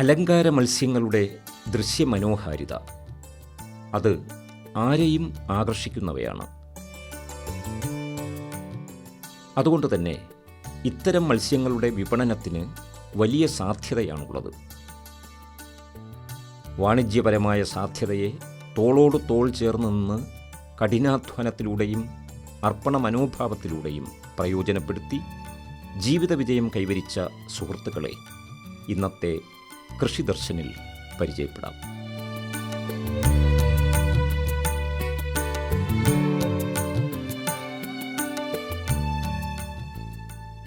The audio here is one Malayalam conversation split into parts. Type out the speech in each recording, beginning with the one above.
അലങ്കാര മത്സ്യങ്ങളുടെ ദൃശ്യമനോഹാരിത. അത് ആരെയും ആകർഷിക്കുന്നവയാണ്. അതുകൊണ്ട് തന്നെ ഇത്തരം മത്സ്യങ്ങളുടെ വിപണനത്തിന് വലിയ സാധ്യതയാണുള്ളത്. വാണിജ്യപരമായ സാധ്യതയെ തോളോട് തോൾ ചേർന്ന് നിന്ന് കഠിനാധ്വാനത്തിലൂടെയും അർപ്പണ മനോഭാവത്തിലൂടെയും പ്രയോജനപ്പെടുത്തി ജീവിത വിജയം കൈവരിച്ച സുഹൃത്തുക്കളെ ഇന്നത്തെ കൃഷിദർശനിൽ പരിചയപ്പെടാം.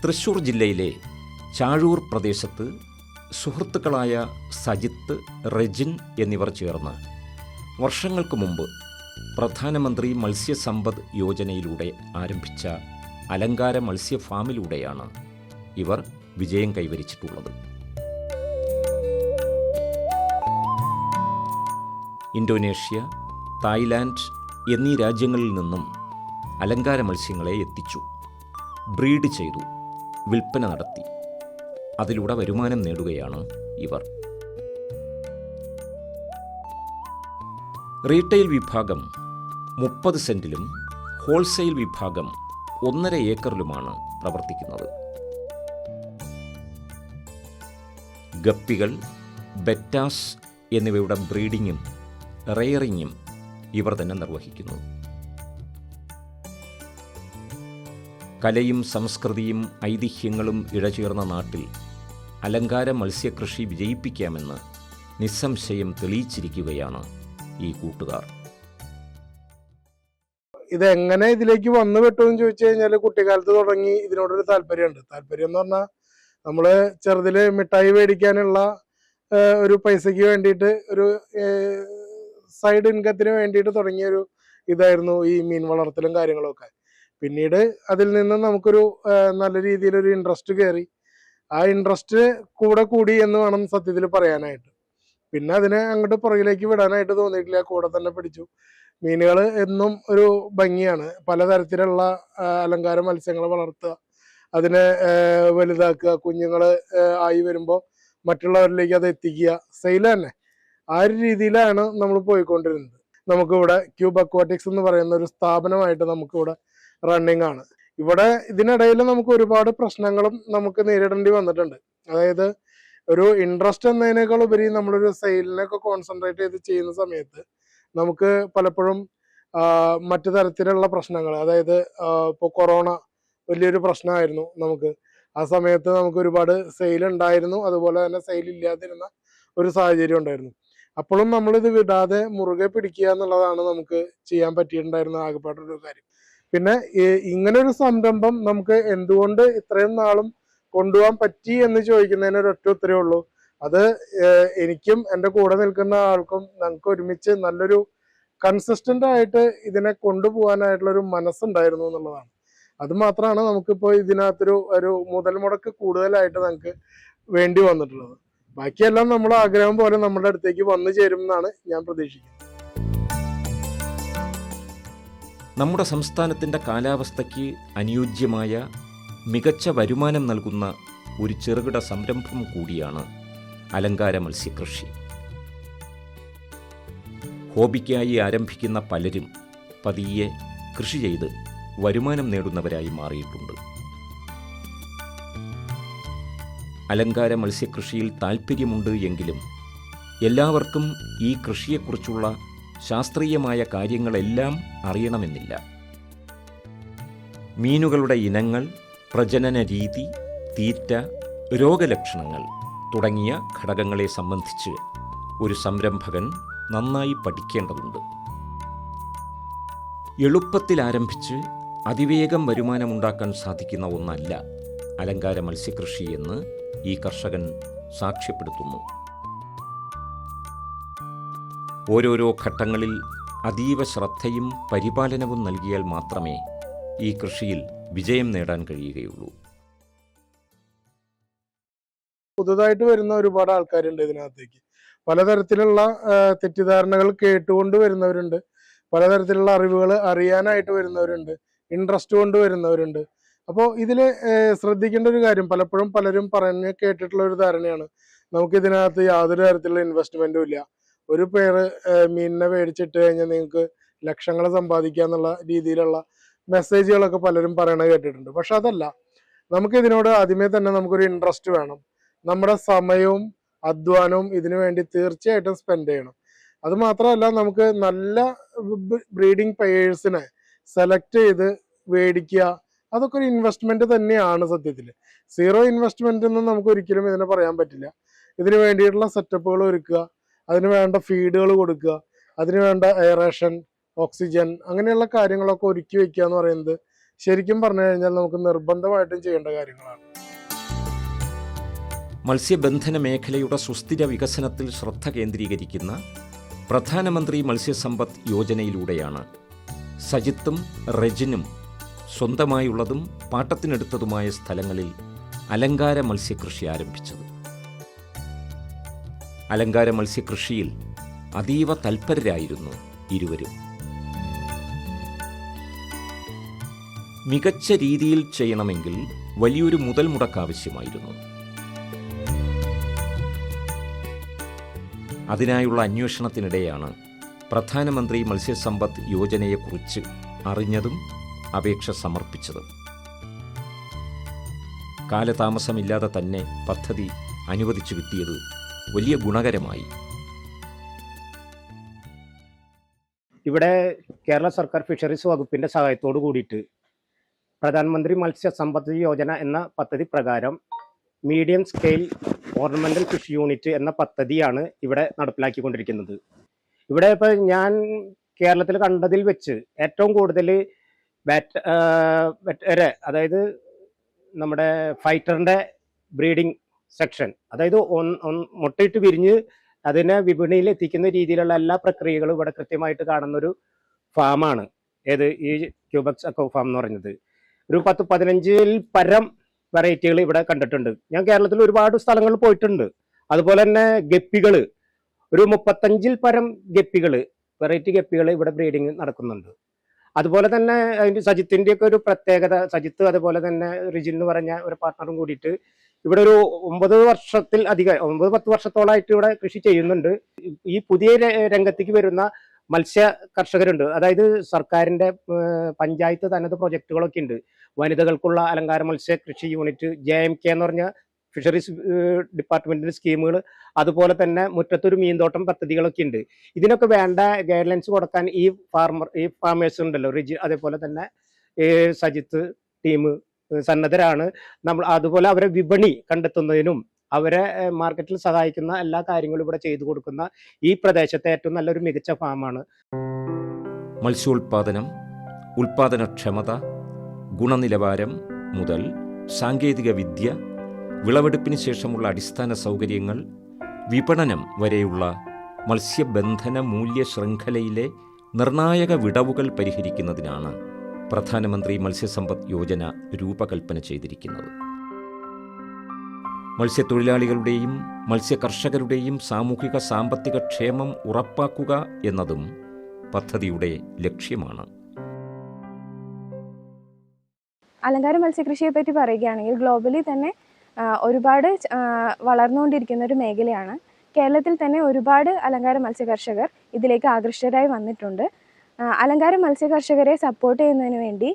തൃശൂർ ജില്ലയിലെ ചാഴൂർ പ്രദേശത്ത് സുഹൃത്തുക്കളായ സജിത്ത് റെജിൻ എന്നിവർ ചേർന്ന് വർഷങ്ങൾക്ക് മുമ്പ് പ്രധാനമന്ത്രി മത്സ്യസമ്പദ് യോജനയിലൂടെ ആരംഭിച്ച അലങ്കാര മത്സ്യ ഫാമിലൂടെയാണ് ഇവർ വിജയം കൈവരിച്ചിട്ടുള്ളത്. ഇന്തോനേഷ്യ തായ്ലാൻഡ് എന്നീ രാജ്യങ്ങളിൽ നിന്നും അലങ്കാര മത്സ്യങ്ങളെ എത്തിച്ചു. ബ്രീഡ് ചെയ്തു വിൽപ്പന നടത്തി. അതിലൂടെ വരുമാനം നേടുകയാണ് ഇവർ. റീറ്റെയിൽ വിഭാഗം മുപ്പത് സെന്റിലും ഹോൾസെയിൽ വിഭാഗം ഒന്നര ഏക്കറിലുമാണ് പ്രവർത്തിക്കുന്നത്. ഗപ്പികൾ ബെറ്റാസ് എന്നിവയുടെ ബ്രീഡിങ്ങും റെയറിങ്ങും ഇവർ തന്നെ നിർവഹിക്കുന്നു. കലയും സംസ്കൃതിയും ഐതിഹ്യങ്ങളും ഇഴചേർന്ന നാട്ടിൽ അലങ്കാര മത്സ്യകൃഷി വിജയിപ്പിക്കാമെന്ന് നിസ്സംശയം തെളിയിച്ചിരിക്കുകയാണ് ഈ കൂട്ടുകാർ. ഇതെങ്ങനെ ഇതിലേക്ക് വന്നു പെട്ടു എന്ന് ചോദിച്ചു കഴിഞ്ഞാൽ കുട്ടിക്കാലത്ത് തുടങ്ങി ഇതിനോടൊരു താല്പര്യമുണ്ട്. താല്പര്യം എന്ന് പറഞ്ഞാൽ നമ്മൾ ചെറുതിൽ മിഠായി മേടിക്കാനുള്ള ഒരു പൈസക്ക് വേണ്ടിയിട്ട് ഒരു സൈഡ് ഇൻകത്തിന് വേണ്ടിയിട്ട് തുടങ്ങിയ ഒരു ഇതായിരുന്നു ഈ മീൻ വളർത്തലും കാര്യങ്ങളൊക്കെ. പിന്നീട് അതിൽ നിന്ന് നമുക്കൊരു നല്ല രീതിയിലൊരു ഇൻട്രസ്റ്റ് കയറി ആ ഇൻട്രസ്റ്റ് കൂടെ കൂടി എന്ന് വേണം സത്യത്തിൽ പറയാനായിട്ട്. പിന്നെ അതിനെ അങ്ങോട്ട് പുറകിലേക്ക് വിടാനായിട്ട് തോന്നിയിട്ടില്ല. കൂടെ തന്നെ പിടിച്ചു. മീനുകൾ എന്നും ഒരു ഭംഗിയാണ്. പലതരത്തിലുള്ള അലങ്കാര മത്സ്യങ്ങളെ വളർത്തുക അതിനെ വലുതാക്കുക കുഞ്ഞുങ്ങൾ ആയി വരുമ്പോൾ മറ്റുള്ളവരിലേക്ക് അത് എത്തിക്കുക. സെയിൽ തന്നെ. ആ ഒരു രീതിയിലാണ് നമ്മൾ പോയിക്കൊണ്ടിരുന്നത്. നമുക്കിവിടെ ക്യൂബ് അക്വാറ്റിക്സ് എന്ന് പറയുന്ന ഒരു സ്ഥാപനമായിട്ട് നമുക്കിവിടെ റണ്ണിങ് ആണ്. ഇവിടെ ഇതിനിടയിൽ നമുക്ക് ഒരുപാട് പ്രശ്നങ്ങളും നമുക്ക് നേരിടേണ്ടി വന്നിട്ടുണ്ട്. അതായത് ഒരു ഇൻട്രസ്റ്റ് എന്നതിനേക്കാൾ ഉപരി നമ്മളൊരു സെയിലിനൊക്കെ കോൺസെൻട്രേറ്റ് ചെയ്ത് ചെയ്യുന്ന സമയത്ത് നമുക്ക് പലപ്പോഴും മറ്റു തരത്തിലുള്ള പ്രശ്നങ്ങൾ അതായത് ഇപ്പോൾ കൊറോണ വലിയൊരു പ്രശ്നമായിരുന്നു നമുക്ക്. ആ സമയത്ത് നമുക്ക് ഒരുപാട് സെയിൽ ഉണ്ടായിരുന്നു. അതുപോലെ തന്നെ സെയിൽ ഇല്ലാതിരുന്ന ഒരു സാഹചര്യം ഉണ്ടായിരുന്നു. അപ്പോഴും ഇത് വിടാതെ മുറുകെ പിടിക്കുക എന്നുള്ളതാണ് നമുക്ക് ചെയ്യാൻ പറ്റിയിട്ടുണ്ടായിരുന്ന ആകെപ്പാടൊരു കാര്യം. പിന്നെ ഇങ്ങനെ ഒരു സംരംഭം നമുക്ക് എന്തുകൊണ്ട് ഇത്രയും നാളും കൊണ്ടുപോകാൻ പറ്റി എന്ന് ചോദിക്കുന്നതിന് ഒരൊറ്റ ഉത്തരവേ ഉള്ളൂ. അത് എനിക്കും എന്റെ കൂടെ നിൽക്കുന്ന ആൾക്കും ഞങ്ങൾക്ക് ഒരുമിച്ച് നല്ലൊരു കൺസിസ്റ്റന്റ് ആയിട്ട് ഇതിനെ കൊണ്ടുപോകാനായിട്ടുള്ള ഒരു മനസ്സുണ്ടായിരുന്നു എന്നുള്ളതാണ്. അത് മാത്രമാണ് നമുക്കിപ്പോൾ ഇതിനകത്തൊരു ഒരു മുതൽ മുടക്ക് കൂടുതലായിട്ട് നമുക്ക് വേണ്ടി വന്നിട്ടുള്ളത്. ബാക്കിയെല്ലാം നമ്മുടെ ആഗ്രഹം പോലെ നമ്മുടെ അടുത്തേക്ക് വന്നു ചേരും എന്നാണ് ഞാൻ പ്രതീക്ഷിക്കുന്നത്. നമ്മുടെ സംസ്ഥാനത്തിന്റെ കാലാവസ്ഥയ്ക്ക് അനുയോജ്യമായ മികച്ച വരുമാനം നൽകുന്ന ഒരു ചെറുകിട സംരംഭം കൂടിയാണ് അലങ്കാര മത്സ്യകൃഷി. ഹോബിക്കായി ആരംഭിക്കുന്ന പലരും പതിയെ കൃഷി ചെയ്ത് വരുമാനം നേടുന്നവരായി മാറിയിട്ടുണ്ട്. അലങ്കാര മത്സ്യകൃഷിയിൽ താൽപ്പര്യമുണ്ട് എങ്കിലും എല്ലാവർക്കും ഈ കൃഷിയെക്കുറിച്ചുള്ള ശാസ്ത്രീയമായ കാര്യങ്ങളെല്ലാം അറിയണമെന്നില്ല. മീനുകളുടെ ഇനങ്ങൾ പ്രജനന രീതി തീറ്റ രോഗലക്ഷണങ്ങൾ തുടങ്ങിയ ഘടകങ്ങളെ സംബന്ധിച്ച് ഒരു സംരംഭകൻ നന്നായി പഠിക്കേണ്ടതുണ്ട്. എളുപ്പത്തിൽ ആരംഭിച്ച് അതിവേഗം വരുമാനമുണ്ടാക്കാൻ സാധിക്കുന്ന ഒന്നല്ല അലങ്കാര മത്സ്യകൃഷി എന്ന് ഈ കർഷകൻ സാക്ഷ്യപ്പെടുത്തുന്നു. ഓരോരോ ഘട്ടങ്ങളിൽ അതീവ ശ്രദ്ധയും പരിപാലനവും നൽകിയാൽ മാത്രമേ ഈ കൃഷിയിൽ വിജയം നേടാൻ കഴിയുകയുള്ളൂ. പുതുതായിട്ട് വരുന്ന ഒരുപാട് ആൾക്കാരുണ്ട് ഇതിനകത്തേക്ക്. പലതരത്തിലുള്ള തെറ്റിദ്ധാരണകൾ കേട്ടുകൊണ്ട് വരുന്നവരുണ്ട്. പലതരത്തിലുള്ള അറിവുകൾ അറിയാനായിട്ട് വരുന്നവരുണ്ട്. ഇൻട്രസ്റ്റ് കൊണ്ട് വരുന്നവരുണ്ട്. അപ്പോൾ ഇതിൽ ശ്രദ്ധിക്കേണ്ട ഒരു കാര്യം പലപ്പോഴും പലരും പറഞ്ഞ് കേട്ടിട്ടുള്ള ഒരു ധാരണയാണ്. നമുക്ക് ഇതിനകത്ത് യാതൊരു തരത്തിലുള്ള ഇൻവെസ്റ്റ്മെന്റും ഇല്ല. ഒരു പേര് മീനിനെ മേടിച്ചിട്ട് കഴിഞ്ഞാൽ നിങ്ങൾക്ക് ലക്ഷങ്ങൾ സമ്പാദിക്കുക എന്നുള്ള രീതിയിലുള്ള മെസ്സേജുകളൊക്കെ പലരും പറയണത് കേട്ടിട്ടുണ്ട്. പക്ഷെ അതല്ല. നമുക്ക് ഇതിനോട് ആദ്യമേ തന്നെ നമുക്കൊരു ഇൻട്രസ്റ്റ് വേണം. നമ്മുടെ സമയവും അധ്വാനവും ഇതിനു വേണ്ടി തീർച്ചയായിട്ടും സ്പെൻഡ് ചെയ്യണം. അത് മാത്രമല്ല നമുക്ക് നല്ല ബ്രീഡിംഗ് പെയേഴ്സിനെ സെലക്ട് ചെയ്ത് മേടിക്കുക അതൊക്കെ ഒരു ഇൻവെസ്റ്റ്മെന്റ് തന്നെയാണ് സത്യത്തിൽ സീറോ ഇൻവെസ്റ്റ്മെന്റ് എന്ന് നമുക്ക് ഒരിക്കലും ഇതിനെ പറയാൻ പറ്റില്ല. ഇതിന് വേണ്ടിയിട്ടുള്ള സെറ്റപ്പുകൾ ഒരുക്കുക അതിന് വേണ്ട ഫീഡുകൾ കൊടുക്കുക അതിന് വേണ്ട എയറേഷൻ ഓക്സിജൻ അങ്ങനെയുള്ള കാര്യങ്ങളൊക്കെ ഒരുക്കി വെക്കുക എന്ന് പറയുന്നത് ശരിക്കും പറഞ്ഞു കഴിഞ്ഞാൽ നമുക്ക് നിർബന്ധമായിട്ടും ചെയ്യേണ്ട കാര്യങ്ങളാണ്. മത്സ്യബന്ധന മേഖലയുടെ സുസ്ഥിര വികസനത്തിൽ ശ്രദ്ധ കേന്ദ്രീകരിക്കുന്ന പ്രധാനമന്ത്രി മത്സ്യസമ്പദ് യോജനയിലൂടെയാണ് സജിത്തും റെജിനും സ്വന്തമായുള്ളതും പാട്ടത്തിനെടുത്തതുമായ സ്ഥലങ്ങളിൽ അലങ്കാര മത്സ്യകൃഷി ആരംഭിച്ചത്. അലങ്കാര മത്സ്യകൃഷിയിൽ അതീവ തൽപരരായിരുന്നു ഇരുവരും. മികച്ച രീതിയിൽ ചെയ്യണമെങ്കിൽ വലിയൊരു മുതൽ മുടക്ക് ആവശ്യമായിരുന്നു. അതിനായുള്ള അന്വേഷണത്തിനിടെയാണ് പ്രധാനമന്ത്രി മത്സ്യസമ്പദ് യോജനയെക്കുറിച്ച് അറിഞ്ഞതും അപേക്ഷ സമർപ്പിച്ചത്. കാലതാമസമില്ലാതെ തന്നെ പദ്ധതി അനുവദിച്ചു കിട്ടിയത് വലിയ ഗുണകരമായി. ഇവിടെ കേരള സർക്കാർ ഫിഷറീസ് വകുപ്പിന്റെ സഹായത്തോടു കൂടിയിട്ട് പ്രധാനമന്ത്രി മത്സ്യ സമ്പദ് യോജന എന്ന പദ്ധതി പ്രകാരം medium scale ornamental fish unit എന്ന പദ്ധതിയാണ് ഇവിടെ നടപ്പിലാക്കിക്കൊണ്ടിരിക്കുന്നത്. ഇവിടെ ഇപ്പൊ ഞാൻ കേരളത്തിൽ കണ്ടതിൽ വെച്ച് ഏറ്റവും കൂടുതൽ വെറ്റരെ അതായത് നമ്മുടെ ഫൈറ്ററിന്റെ ബ്രീഡിംഗ് സെക്ഷൻ അതായത് മുട്ടയിട്ട് വിരിഞ്ഞ് അതിനെ വിപണിയിൽ എത്തിക്കുന്ന രീതിയിലുള്ള എല്ലാ പ്രക്രിയകളും ഇവിടെ കൃത്യമായിട്ട് കാണുന്നൊരു ഫാമാണ് ഏത്? ഈ ക്യൂബക്സ് അക്കോ ഫാം എന്ന് പറയുന്നത്. ഒരു പത്ത് പതിനഞ്ചിൽ പരം വെറൈറ്റികൾ ഇവിടെ കണ്ടിട്ടുണ്ട്. ഞാൻ കേരളത്തിൽ ഒരുപാട് സ്ഥലങ്ങളിൽ പോയിട്ടുണ്ട്. അതുപോലെ തന്നെ ഗപ്പികൾ ഒരു മുപ്പത്തഞ്ചിൽ പരം ഗപ്പികൾ വെറൈറ്റി ഗപ്പികൾ ഇവിടെ ബ്രീഡിങ് നടക്കുന്നുണ്ട്. അതുപോലെ തന്നെ അതിന്റെ സജിത്തിന്റെ ഒക്കെ ഒരു പ്രത്യേകത സജിത്ത് അതുപോലെ തന്നെ റിജിൻ എന്ന് പറഞ്ഞ ഒരു പാർട്ണറും കൂടിയിട്ട് ഇവിടെ ഒരു ഒമ്പത് വർഷത്തിൽ അധികം ഒമ്പത് പത്ത് വർഷത്തോളമായിട്ട് ഇവിടെ കൃഷി ചെയ്യുന്നുണ്ട്. ഈ പുതിയ രംഗത്തേക്ക് വരുന്ന മത്സ്യ കർഷകരുണ്ട്. അതായത് സർക്കാരിന്റെ പഞ്ചായത്ത് തനത് പ്രൊജക്ടുകളൊക്കെ ഉണ്ട്. വനിതകൾക്കുള്ള അലങ്കാര മത്സ്യ കൃഷി യൂണിറ്റ് ജെ എം കെ എന്ന് പറഞ്ഞ ഫിഷറീസ് ഡിപ്പാർട്ട്മെന്റിന്റെ സ്കീമുകൾ അതുപോലെ തന്നെ മുറ്റത്തൊരു മീൻതോട്ടം പദ്ധതികളൊക്കെ ഉണ്ട്. ഇതിനൊക്കെ വേണ്ട ഗൈഡ് ലൈൻസ് കൊടുക്കാൻ ഈ ഫാർമർ ഈ ഫാർമേഴ്സ് ഉണ്ടല്ലോ റിജി അതേപോലെ തന്നെ സജിത്ത് ടീം സന്നദ്ധരാണ്. നമ്മൾ അതുപോലെ അവരെ വിപണി കണ്ടെത്തുന്നതിനും അവരെ മാർക്കറ്റിൽ സഹായിക്കുന്ന എല്ലാ കാര്യങ്ങളും ഇവിടെ ചെയ്തു കൊടുക്കുന്ന ഈ പ്രദേശത്തെ ഏറ്റവും നല്ലൊരു മികച്ച ഫാമാണ് മത്സ്യോൽപാദനം ഉൽപാദനക്ഷമത ഗുണനിലവാരം മുതൽ സാങ്കേതിക വിദ്യ വിളവെടുപ്പിന് ശേഷമുള്ള അടിസ്ഥാന സൗകര്യങ്ങൾ വിപണനം വരെയുള്ള മത്സ്യബന്ധന മൂല്യ ശൃംഖലയിലെ നിർണായക വിടവുകൾ പരിഹരിക്കുന്നതിനാണ് പ്രധാനമന്ത്രി മത്സ്യസമ്പദ് യോജന രൂപകൽപ്പന ചെയ്തിരിക്കുന്നത്. മത്സ്യത്തൊഴിലാളികളുടെയും മത്സ്യകർഷകരുടെയും സാമൂഹിക സാമ്പത്തിക ക്ഷേമം ഉറപ്പാക്കുക എന്നതും പദ്ധതിയുടെ ലക്ഷ്യമാണ്. അലങ്കാര മത്സ്യകൃഷിയെ പറ്റി പറയുകയാണെങ്കിൽ ഗ്ലോബലി തന്നെ ഒരുപാട് വളർന്നുകൊണ്ടിരിക്കുന്ന ഒരു മേഖലയാണ്. കേരളത്തിൽ തന്നെ ഒരുപാട് അലങ്കാര മത്സ്യകർഷകർ ഇതിലേക്ക് ആകൃഷ്ടരായി വന്നിട്ടുണ്ട്. അലങ്കാര മത്സ്യകർഷകരെ സപ്പോർട്ട് ചെയ്യുന്നതിന് വേണ്ടി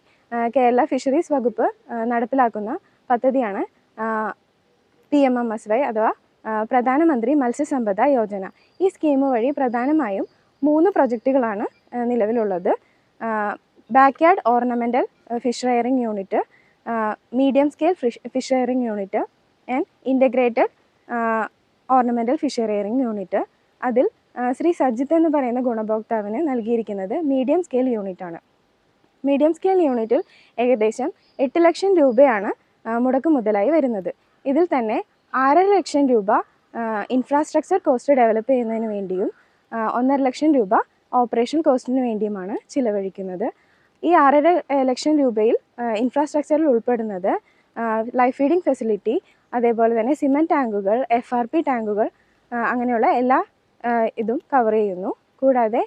കേരള ഫിഷറീസ് വകുപ്പ് നടപ്പിലാക്കുന്ന പദ്ധതിയാണ് P M M S Y അഥവാ പ്രധാനമന്ത്രി മത്സ്യസമ്പദ യോജന. ഈ സ്കീം വഴി പ്രധാനമായും മൂന്ന് പ്രൊജക്റ്റുകളാണ് നിലവിലുള്ളത്. Backyard ornamental fish rearing unit medium scale fish fish unit and integrated ornamental fish unit അതിൽ ശ്രീ സജിത്ത് എന്ന് പറയുന്ന ഗുണഭോക്താവിന് നൽകിയിരിക്കുന്നത് മീഡിയം സ്കെയിൽ യൂണിറ്റ് ആണ്. മീഡിയം സ്കെയിൽ യൂണിറ്റിൽ ഏകദേശം എട്ട് ലക്ഷം രൂപയാണ് മുടക്ക് മുതലായി വരുന്നത്. ഇതിൽ തന്നെ ആറര ലക്ഷം രൂപ ഇൻഫ്രാസ്ട്രക്ചർ കോസ്റ്റ് ഡെവലപ്പ് ചെയ്യുന്നതിന് വേണ്ടിയും ഒന്നര ലക്ഷം രൂപ ഓപ്പറേഷൻ കോസ്റ്റിന് വേണ്ടിയുമാണ് ചിലവഴിക്കുന്നത്. ഈ ആറര ലക്ഷം രൂപയിൽ ഇൻഫ്രാസ്ട്രക്ചറിൽ ഉൾപ്പെടുന്നത് ലൈഫ് ഫീഡിംഗ് ഫെസിലിറ്റി അതേപോലെ തന്നെ സിമെന്റ് ടാങ്കുകൾ എഫ് ആർ പി ടാങ്കുകൾ അങ്ങനെയുള്ള എല്ലാ ഇതും കവർ ചെയ്യുന്നു. കൂടാതെ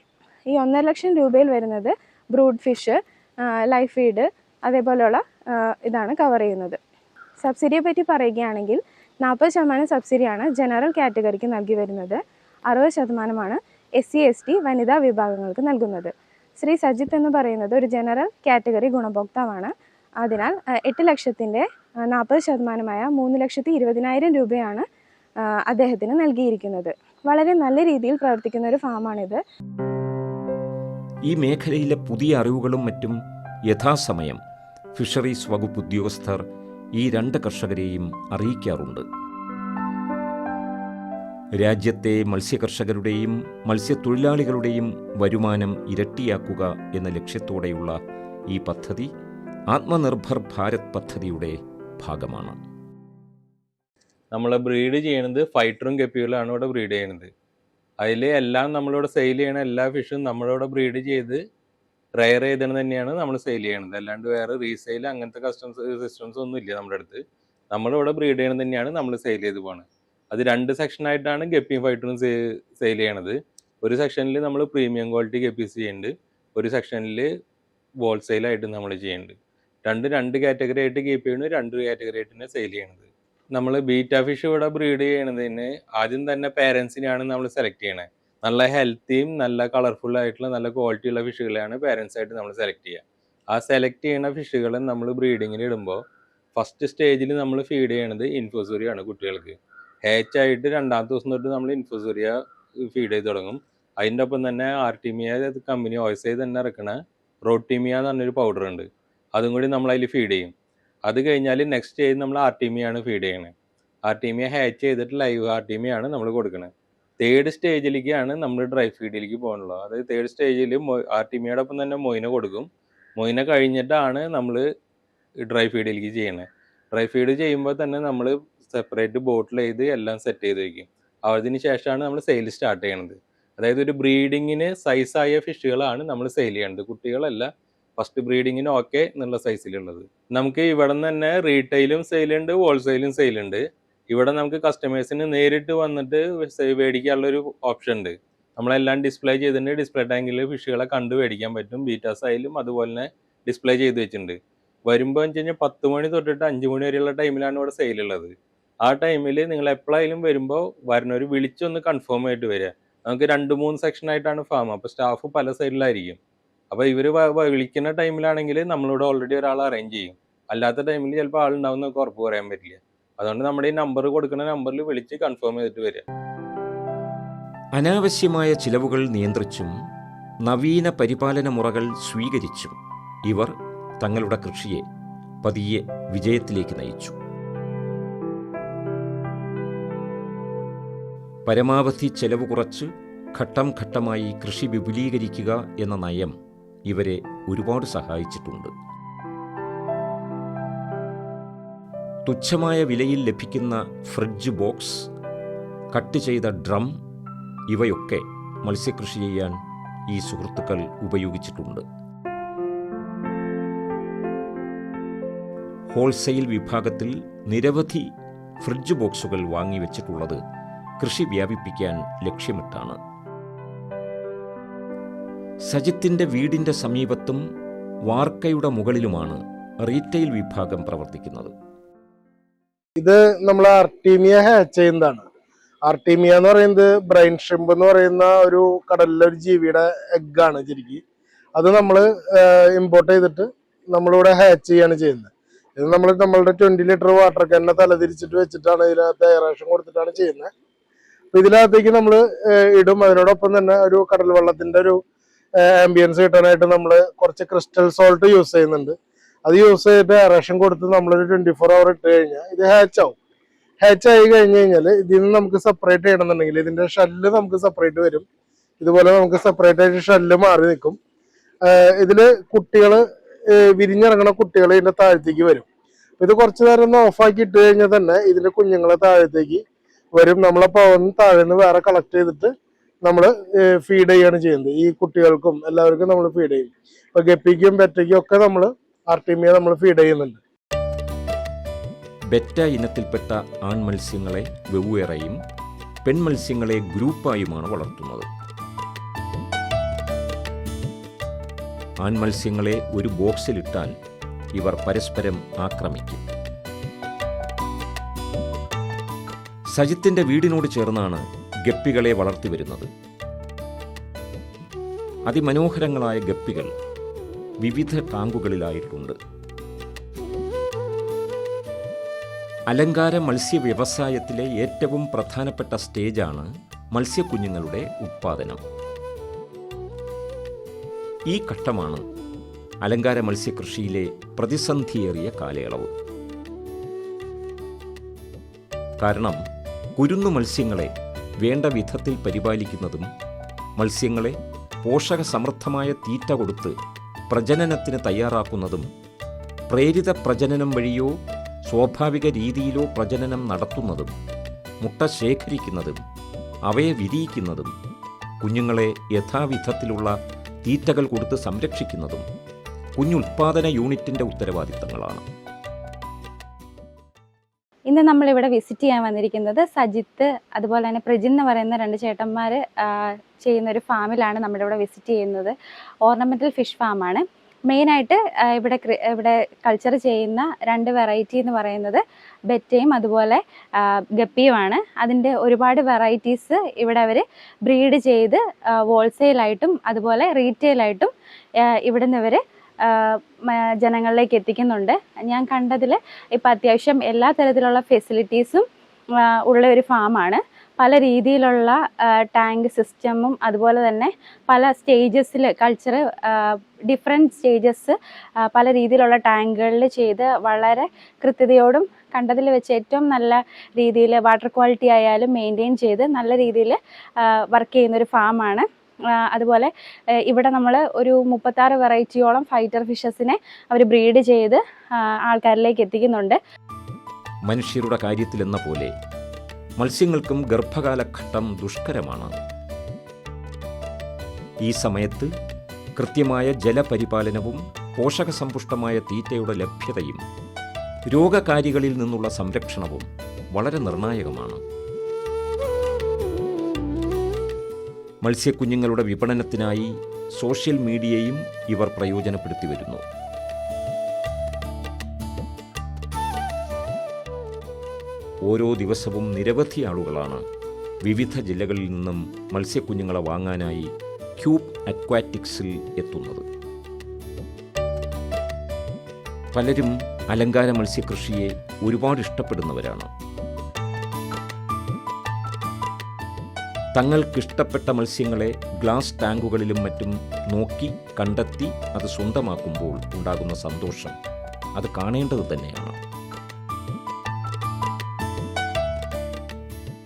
ഈ ഒന്നര ലക്ഷം രൂപയിൽ വരുന്നത് ബ്രൂഡ് ഫിഷ് ലൈഫ് ഫീഡ് അതേപോലെയുള്ള ഇതാണ് കവർ ചെയ്യുന്നത്. സബ്സിഡിയെ പറ്റി പറയുകയാണെങ്കിൽ നാൽപ്പത് ശതമാനം സബ്സിഡിയാണ് ജനറൽ കാറ്റഗറിക്ക് നൽകി വരുന്നത്. അറുപത് ശതമാനമാണ് എസ് സി എസ് ടി വനിതാ വിഭാഗങ്ങൾക്ക് നൽകുന്നത്. ശ്രീ സജിത്ത് എന്ന് പറയുന്നത് ഒരു ജനറൽ കാറ്റഗറി ഗുണഭോക്താവാണ്. അതിനാൽ എട്ട് ലക്ഷത്തിന്റെ നാൽപ്പത് ശതമാനമായ മൂന്ന് ലക്ഷത്തി ഇരുപതിനായിരം രൂപയാണ് അദ്ദേഹത്തിന് നൽകിയിരിക്കുന്നത്. വളരെ നല്ല രീതിയിൽ പ്രവർത്തിക്കുന്ന ഒരു ഫാമാണിത്. ഈ മേഖലയിലെ പുതിയ അറിവുകളും മറ്റും യഥാസമയം ഫിഷറീസ് വകുപ്പ് ഉദ്യോഗസ്ഥർ ഈ രണ്ട് കർഷകരെയും അറിയിക്കാറുണ്ട്. രാജ്യത്തെ മത്സ്യകർഷകരുടെയും മത്സ്യത്തൊഴിലാളികളുടെയും വരുമാനം ഇരട്ടിയാക്കുക എന്ന ലക്ഷ്യത്തോടെയുള്ള ഈ പദ്ധതി ആത്മനിർഭർ ഭാരത് പദ്ധതിയുടെ ഭാഗമാണ്. നമ്മൾ ബ്രീഡ് ചെയ്യണത് ഫൈറ്ററും ഗപ്പികളാണ് ഇവിടെ ബ്രീഡ് ചെയ്യണത്. അതിൽ എല്ലാം നമ്മളിവിടെ സെയിൽ ചെയ്യണ എല്ലാ ഫിഷും നമ്മളിവിടെ ബ്രീഡ് ചെയ്ത് റയർ ചെയ്തത് തന്നെയാണ് നമ്മൾ സെയിൽ ചെയ്യണത്. അല്ലാണ്ട് വേറെ റീസെയിൽ അങ്ങനത്തെ കസ്റ്റംസ് സിസ്റ്റംസ് ഒന്നും ഇല്ല നമ്മുടെ അടുത്ത്. നമ്മളിവിടെ ബ്രീഡ് ചെയ്യണത് തന്നെയാണ് നമ്മൾ സെയിൽ ചെയ്ത് പോണത്. അത് രണ്ട് സെക്ഷനായിട്ടാണ് ഗപ്പിയും ഫൈറ്ററും സെയിൽ ചെയ്യണത്. ഒരു സെക്ഷനിൽ നമ്മൾ പ്രീമിയം ക്വാളിറ്റി ഗപ്പീസ് ചെയ്യുന്നുണ്ട് ഒരു സെക്ഷനിൽ ഹോൾസെയിലായിട്ട് നമ്മൾ ചെയ്യുന്നുണ്ട് രണ്ട് രണ്ട് കാറ്റഗറി ആയിട്ട് കീപ്പ് ചെയ്യുന്നു രണ്ട് കാറ്റഗറി ആയിട്ട് തന്നെ സെയിൽ ചെയ്യണത്. നമ്മൾ ബീറ്റ ഫിഷ് ഇവിടെ ബ്രീഡ് ചെയ്യണതിന് ആദ്യം തന്നെ പേരൻസിനെയാണ് നമ്മൾ സെലക്ട് ചെയ്യണത് നല്ല ഹെൽത്തിയും നല്ല കളർഫുൾ ആയിട്ടുള്ള നല്ല ക്വാളിറ്റി ഉള്ള ഫിഷുകളെയാണ് പേരൻസ് ആയിട്ട് നമ്മൾ സെലക്ട് ചെയ്യുക ആ സെലക്ട് ചെയ്യുന്ന ഫിഷുകളെ നമ്മൾ ബ്രീഡിങ്ങിന് ഇടുമ്പോൾ ഫസ്റ്റ് സ്റ്റേജിൽ നമ്മൾ ഫീഡ് ചെയ്യണത് ഇൻഫോസൂരിയാണ് കുട്ടികൾക്ക്. ആയിട്ട് രണ്ടാമത്തെ ദിവസം തൊട്ട് നമ്മൾ ഇൻഫോസൂരിയ ഫീഡ് ചെയ്ത് തുടങ്ങും. അതിന്റെ ഒപ്പം തന്നെ ആർട്ടിമിയ കമ്പനി ഓയിസൈ തന്നെ ഇറക്കണ റോട്ടിമിയ എന്ന് പറഞ്ഞൊരു പൗഡർ ഉണ്ട്. അതും കൂടി നമ്മൾ അതിൽ ഫീഡ് ചെയ്യും. അത് കഴിഞ്ഞാൽ നെക്സ്റ്റ് സ്റ്റേജ് നമ്മൾ ആർട്ടിമിയാണ് ഫീഡ് ചെയ്യണത് ആർട്ടിമിയ ഹാച്ച് ചെയ്തിട്ട് ലൈവ് ആർട്ടിമിയാണ് നമ്മൾ കൊടുക്കുന്നത് തേർഡ് സ്റ്റേജിലേക്കാണ് നമ്മൾ ഡ്രൈ ഫീഡിലേക്ക് പോകാനുള്ളത്. അതായത് തേർഡ് സ്റ്റേജിൽ ആർട്ടിമിയുടെ ഒപ്പം തന്നെ മൊയിന കൊടുക്കും. മൊയിന കഴിഞ്ഞിട്ടാണ് നമ്മൾ ഡ്രൈ ഫീഡിലേക്ക് ചെയ്യണത് ഡ്രൈ ഫീഡ് ചെയ്യുമ്പോൾ തന്നെ നമ്മൾ സെപ്പറേറ്റ് ബോട്ടിൽ ചെയ്ത് എല്ലാം സെറ്റ് ചെയ്ത് വയ്ക്കും അതിന് ശേഷമാണ് നമ്മൾ സെയിൽ സ്റ്റാർട്ട് ചെയ്യണത്. അതായത് ഒരു ബ്രീഡിങ്ങിന് സൈസായ ഫിഷുകളാണ് നമ്മൾ സെയിൽ ചെയ്യേണ്ടത്. കുട്ടികളല്ല ഫസ്റ്റ് ബ്രീഡിങ്ങിന് ഓക്കെ എന്നുള്ള സൈസിലുള്ളത് നമുക്ക് ഇവിടെ നിന്ന് തന്നെ റീറ്റെയിലും സെയിലുണ്ട് ഹോൾസെയിലും സെയിലുണ്ട് ഇവിടെ നമുക്ക് കസ്റ്റമേഴ്സിന് നേരിട്ട് വന്നിട്ട് മേടിക്കാനുള്ളൊരു ഓപ്ഷൻ ഉണ്ട്. നമ്മളെല്ലാം ഡിസ്പ്ലേ ചെയ്തിട്ടുണ്ട്. ഡിസ്പ്ലേ ടാങ്കിൽ ഫിഷുകളെ കണ്ടു മേടിക്കാൻ പറ്റും. ബീറ്റാസ് ആയാലും അതുപോലെ തന്നെ ഡിസ്പ്ലേ ചെയ്ത് വെച്ചിട്ടുണ്ട്. വരുമ്പോൾ വെച്ച് കഴിഞ്ഞാൽ പത്ത് മണി തൊട്ടിട്ട് അഞ്ച് മണി വരെയുള്ള ടൈമിലാണ് ഇവിടെ സെയിൽ ഉള്ളത്. ആ ടൈമിൽ നിങ്ങൾ എപ്പോഴായാലും വരുമ്പോൾ വരണവർ വിളിച്ചൊന്ന് കൺഫേം ആയിട്ട് വരിക നമുക്ക് രണ്ട് മൂന്ന് സെക്ഷൻ ആയിട്ടാണ് ഫാം അപ്പോൾ സ്റ്റാഫ് പല സൈഡിലായിരിക്കും അപ്പോൾ ഇവർ വിളിക്കുന്ന ടൈമിലാണെങ്കിൽ നമ്മളിവിടെ ഓൾറെഡി ഒരാൾ അറേഞ്ച് ചെയ്യും. അല്ലാത്ത ടൈമിൽ ചിലപ്പോൾ ആളുണ്ടാവും എന്നൊക്കെ ഉറപ്പ് പറയാൻ പറ്റില്ല. അതുകൊണ്ട് നമ്മുടെ ഈ നമ്പർ കൊടുക്കുന്ന നമ്പറിൽ വിളിച്ച് കൺഫേം ചെയ്തിട്ട് വരിക അനാവശ്യമായ ചിലവുകൾ നിയന്ത്രിച്ചും നവീന പരിപാലന മുറകൾ സ്വീകരിച്ചും ഇവർ തങ്ങളുടെ കൃഷിയെ പതിയെ വിജയത്തിലേക്ക് നയിച്ചു. പരമാവധി ചെലവ് കുറച്ച് ഘട്ടം ഘട്ടമായി കൃഷി വിപുലീകരിക്കുക എന്ന നയം ഇവരെ ഒരുപാട് സഹായിച്ചിട്ടുണ്ട്. തുച്ഛമായ വിലയിൽ ലഭിക്കുന്ന ഫ്രിഡ്ജ് ബോക്സ് കട്ട് ചെയ്ത ഡ്രം ഇവയൊക്കെ മത്സ്യകൃഷി ചെയ്യാൻ ഈ സുഹൃത്തുക്കൾ ഉപയോഗിച്ചിട്ടുണ്ട്. ഹോൾസെയിൽ വിഭാഗത്തിൽ നിരവധി ഫ്രിഡ്ജ് ബോക്സുകൾ വാങ്ങിവെച്ചിട്ടുള്ളത് കൃഷി വ്യാപിപ്പിക്കാൻ ലക്ഷ്യമിട്ടാണ്. സജിത്തിന്റെ വീടിന്റെ സമീപത്തും വാർക്കയുടെ മുകളിലുമാണ് റീറ്റെയിൽ വിഭാഗം പ്രവർത്തിക്കുന്നത്. ഇത് നമ്മൾ ആർട്ടീമിയ ഹാച്ച് ചെയ്യുന്നതാണ് ആർട്ടീമിയ എന്ന് പറയുന്നത് ബ്രെയിൻ ഷ്രിമ്പ് എന്ന് പറയുന്ന ഒരു കടലിലെ ഒരു ജീവിയുടെ എഗ്ഗാണ് ശരിക്കും. അത് നമ്മൾ ഇമ്പോർട്ട് ചെയ്തിട്ട് നമ്മളിവിടെ ഹാച്ച് ചെയ്യാണ് ചെയ്യുന്നത്. ഇത് നമ്മൾ നമ്മളുടെ ട്വന്റി ലിറ്റർ വാട്ടർ കന്നെ തലതിരിച്ചിട്ട് വെച്ചിട്ടാണ് ഇതിനകത്ത് എയറേഷൻ കൊടുത്തിട്ടാണ് ചെയ്യുന്നത്. ഇതിനകത്തേക്ക് നമ്മൾ ഇടും. അതിനോടൊപ്പം തന്നെ ഒരു കടൽ വെള്ളത്തിന്റെ ഒരു ആംബിയൻസ് കിട്ടാനായിട്ട് നമ്മൾ കുറച്ച് ക്രിസ്റ്റൽ സോൾട്ട് യൂസ് ചെയ്യുന്നുണ്ട്. അത് യൂസ് ചെയ്തിട്ട് റേഷൻ കൊടുത്ത് നമ്മളൊരു ട്വന്റി ഫോർ അവർ ഇട്ട് കഴിഞ്ഞാൽ ഇത് ഹാച്ച് ആവും. ഹാച്ച് ആയി കഴിഞ്ഞ് കഴിഞ്ഞാൽ ഇതിൽ നിന്ന് നമുക്ക് സെപ്പറേറ്റ് ചെയ്യണമെന്നുണ്ടെങ്കിൽ ഇതിന്റെ ഷെല്ല് നമുക്ക് സെപ്പറേറ്റ് വരും. ഇതുപോലെ നമുക്ക് സെപ്പറേറ്റ് ആയിട്ട് ഷെല്ല് മാറി നിൽക്കും. ഇതിൽ കുട്ടികൾ വിരിഞ്ഞിറങ്ങുന്ന കുട്ടികൾ ഇതിന്റെ താഴത്തേക്ക് വരും. ഇത് കുറച്ചു നേരം ഒന്ന് ഓഫാക്കി ഇട്ട് കഴിഞ്ഞാൽ തന്നെ ഇതിന്റെ കുഞ്ഞുങ്ങളെ താഴത്തേക്ക് വരും. നമ്മളെ ഒന്ന് താഴെ നിന്ന് വേറെ കളക്ട് ചെയ്തിട്ട് നമ്മൾ ഫീഡ് ചെയ്യാണ് ചെയ്യുന്നത്. ഈ കുട്ടികൾക്കും എല്ലാവർക്കും നമ്മൾ ഫീഡ് ചെയ്യും. ഇപ്പൊ ഗപ്പിക്കും ബെറ്റയ്ക്കും ഒക്കെ നമ്മൾ ആർട്ടിമിയ നമ്മൾ ഫീഡ് ചെയ്യുന്നുണ്ട്. ബെറ്റ ഇനത്തിൽപ്പെട്ട ആൺ മത്സ്യങ്ങളെ വെവ്വേറെയും പെൺമത്സ്യങ്ങളെ ഗ്രൂപ്പായുമാണ് വളർത്തുന്നത്. ആൺ മത്സ്യങ്ങളെ ഒരു ബോക്സിലിട്ടാൽ ഇവർ പരസ്പരം ആക്രമിക്കും. സജിത്തിന്റെ വീടിനോട് ചേർന്നാണ് ഗപ്പികളെ വളർത്തി വരുന്നത്. അതിമനോഹരങ്ങളായ ഗപ്പികൾ വിവിധ ടാങ്കുകളിലായിട്ടുണ്ട്. അലങ്കാര മത്സ്യ വ്യവസായത്തിലെ ഏറ്റവും പ്രധാനപ്പെട്ട സ്റ്റേജാണ് മത്സ്യക്കുഞ്ഞുങ്ങളുടെ ഉത്പാദനം. ഈ ഘട്ടമാണ് അലങ്കാര മത്സ്യകൃഷിയിലെ പ്രതിസന്ധിയേറിയ കാലയളവ്. കാരണം കുരുന്നു മത്സ്യങ്ങളെ വേണ്ട വിധത്തിൽ പരിപാലിക്കുന്നതും മത്സ്യങ്ങളെ പോഷക സമൃദ്ധമായ തീറ്റ കൊടുത്ത് പ്രജനനത്തിന് തയ്യാറാക്കുന്നതും പ്രേരിത പ്രജനനം വഴിയോ സ്വാഭാവിക രീതിയിലോ പ്രജനനം നടത്തുന്നതും മുട്ട ശേഖരിക്കുന്നതും അവയെ വിരിയിക്കുന്നതും കുഞ്ഞുങ്ങളെ യഥാവിധത്തിലുള്ള തീറ്റകൾ കൊടുത്ത് സംരക്ഷിക്കുന്നതും കുഞ്ഞുൽപാദന യൂണിറ്റിന്റെ ഉത്തരവാദിത്തങ്ങളാണ്. ഇന്ന് നമ്മളിവിടെ വിസിറ്റ് ചെയ്യാൻ വന്നിരിക്കുന്നത് സജിത്ത് അതുപോലെ തന്നെ പ്രജിൻ എന്ന് പറയുന്ന രണ്ട് ചേട്ടന്മാർ ചെയ്യുന്ന ഒരു ഫാമിലാണ് നമ്മളിവിടെ വിസിറ്റ് ചെയ്യുന്നത്. ഓർണമെന്റൽ ഫിഷ് ഫാമാണ് മെയിനായിട്ട് ഇവിടെ ഇവിടെ കൾച്ചർ ചെയ്യുന്ന രണ്ട് വെറൈറ്റി എന്ന് പറയുന്നത് ബെറ്റയും അതുപോലെ ഗപ്പിയുമാണ് അതിന്റെ ഒരുപാട് വെറൈറ്റീസ് ഇവിടെ അവർ ബ്രീഡ് ചെയ്ത് ഹോൾസെയിലായിട്ടും അതുപോലെ റീറ്റെയിലായിട്ടും ഇവിടെ നിന്ന് ഇവർ ജനങ്ങളിലേക്ക് എത്തിക്കുന്നുണ്ട്. ഞാൻ കണ്ടതിൽ ഇപ്പം അത്യാവശ്യം എല്ലാ തരത്തിലുള്ള ഫെസിലിറ്റീസും ഉള്ള ഒരു ഫാമാണ്. പല രീതിയിലുള്ള ടാങ്ക് സിസ്റ്റമും അതുപോലെ തന്നെ പല സ്റ്റേജസിൽ കൾച്ചർ ഡിഫറെന്റ് സ്റ്റേജസ് പല രീതിയിലുള്ള ടാങ്കുകളിൽ ചെയ്ത് വളരെ കൃത്യതയോടും കണ്ടതിൽ വെച്ച് ഏറ്റവും നല്ല രീതിയിൽ വാട്ടർ ക്വാളിറ്റി ആയാലും മെയിന്റെയിൻ ചെയ്ത് നല്ല രീതിയിൽ വർക്ക് ചെയ്യുന്നൊരു ഫാമാണ്. അതുപോലെ ഇവിടെ നമ്മൾ ഒരു മുപ്പത്താറ് വെറൈറ്റിയോളം ഫൈറ്റർ ഫിഷസിനെ അവർ ബ്രീഡ് ചെയ്ത് ആൾക്കാരിലേക്ക് എത്തിക്കുന്നുണ്ട്. മനുഷ്യരുടെ കാര്യത്തിലെന്ന പോലെ മത്സ്യങ്ങൾക്കും ഗർഭകാലഘട്ടം ദുഷ്കരമാണ്. ഈ സമയത്ത് കൃത്യമായ ജലപരിപാലനവും പോഷകസമ്പുഷ്ടമായ തീറ്റയുടെ ലഭ്യതയും രോഗകാരികളിൽ നിന്നുള്ള സംരക്ഷണവും വളരെ നിർണായകമാണ്. മത്സ്യക്കുഞ്ഞുങ്ങളുടെ വിപണനത്തിനായി സോഷ്യൽ മീഡിയയും ഇവർ പ്രയോജനപ്പെടുത്തി വരുന്നു. ഓരോ ദിവസവും നിരവധി ആളുകളാണ് വിവിധ ജില്ലകളിൽ നിന്നും മത്സ്യക്കുഞ്ഞുങ്ങളെ വാങ്ങാനായി ക്യൂബ് അക്വാറ്റിക്സിൽ എത്തുന്നത്. പലരും അലങ്കാര മത്സ്യകൃഷിയെ ഒരുപാട് ഇഷ്ടപ്പെടുന്നവരാണ്. തങ്ങൾക്കിഷ്ടപ്പെട്ട മത്സ്യങ്ങളെ ഗ്ലാസ് ടാങ്കുകളിലും മറ്റും നോക്കി കണ്ടെത്തി അത് സ്വന്തമാക്കുമ്പോൾ ഉണ്ടാകുന്ന സന്തോഷം. അത് കാണേണ്ടത് തന്നെയാണ്.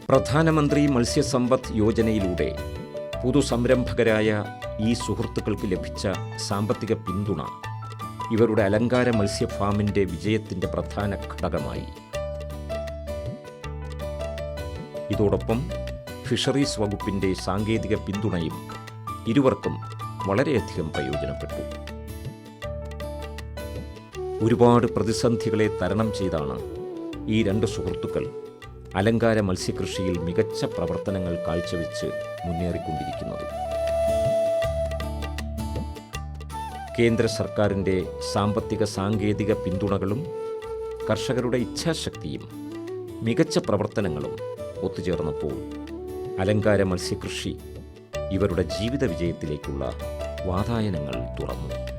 പ്രധാനമന്ത്രി മത്സ്യസമ്പദ് യോജനയിലൂടെ പുതുസംരംഭകരായ ഈ സുഹൃത്തുക്കൾക്ക് ലഭിച്ച സാമ്പത്തിക പിന്തുണ ഇവരുടെ അലങ്കാര മത്സ്യ ഫാമിന്റെ വിജയത്തിന്റെ പ്രധാന ഘടകമായി. ഇതോടൊപ്പം ഫിഷറീസ് വകുപ്പിന്റെ സാങ്കേതിക പിന്തുണയും ഇരുവർക്കും വളരെയധികം പ്രയോജനപ്പെട്ടു. ഒരുപാട് പ്രതിസന്ധികളെ തരണം ചെയ്താണ് ഈ രണ്ട് സുഹൃത്തുക്കൾ അലങ്കാര മത്സ്യകൃഷിയിൽ മികച്ച പ്രവർത്തനങ്ങൾ കാഴ്ചവെച്ച് മുന്നേറിക്കൊണ്ടിരിക്കുന്നത്. കേന്ദ്ര സർക്കാരിന്റെ സാമ്പത്തിക സാങ്കേതിക പിന്തുണകളും കർഷകരുടെ ഇച്ഛാശക്തിയും മികച്ച പ്രവർത്തനങ്ങളും ഒത്തുചേർന്നപ്പോൾ അലങ്കാര മത്സ്യകൃഷി. ഇവരുടെ ജീവിത വിജയത്തിലേക്കുള്ള വാതായനങ്ങൾ തുറന്നു.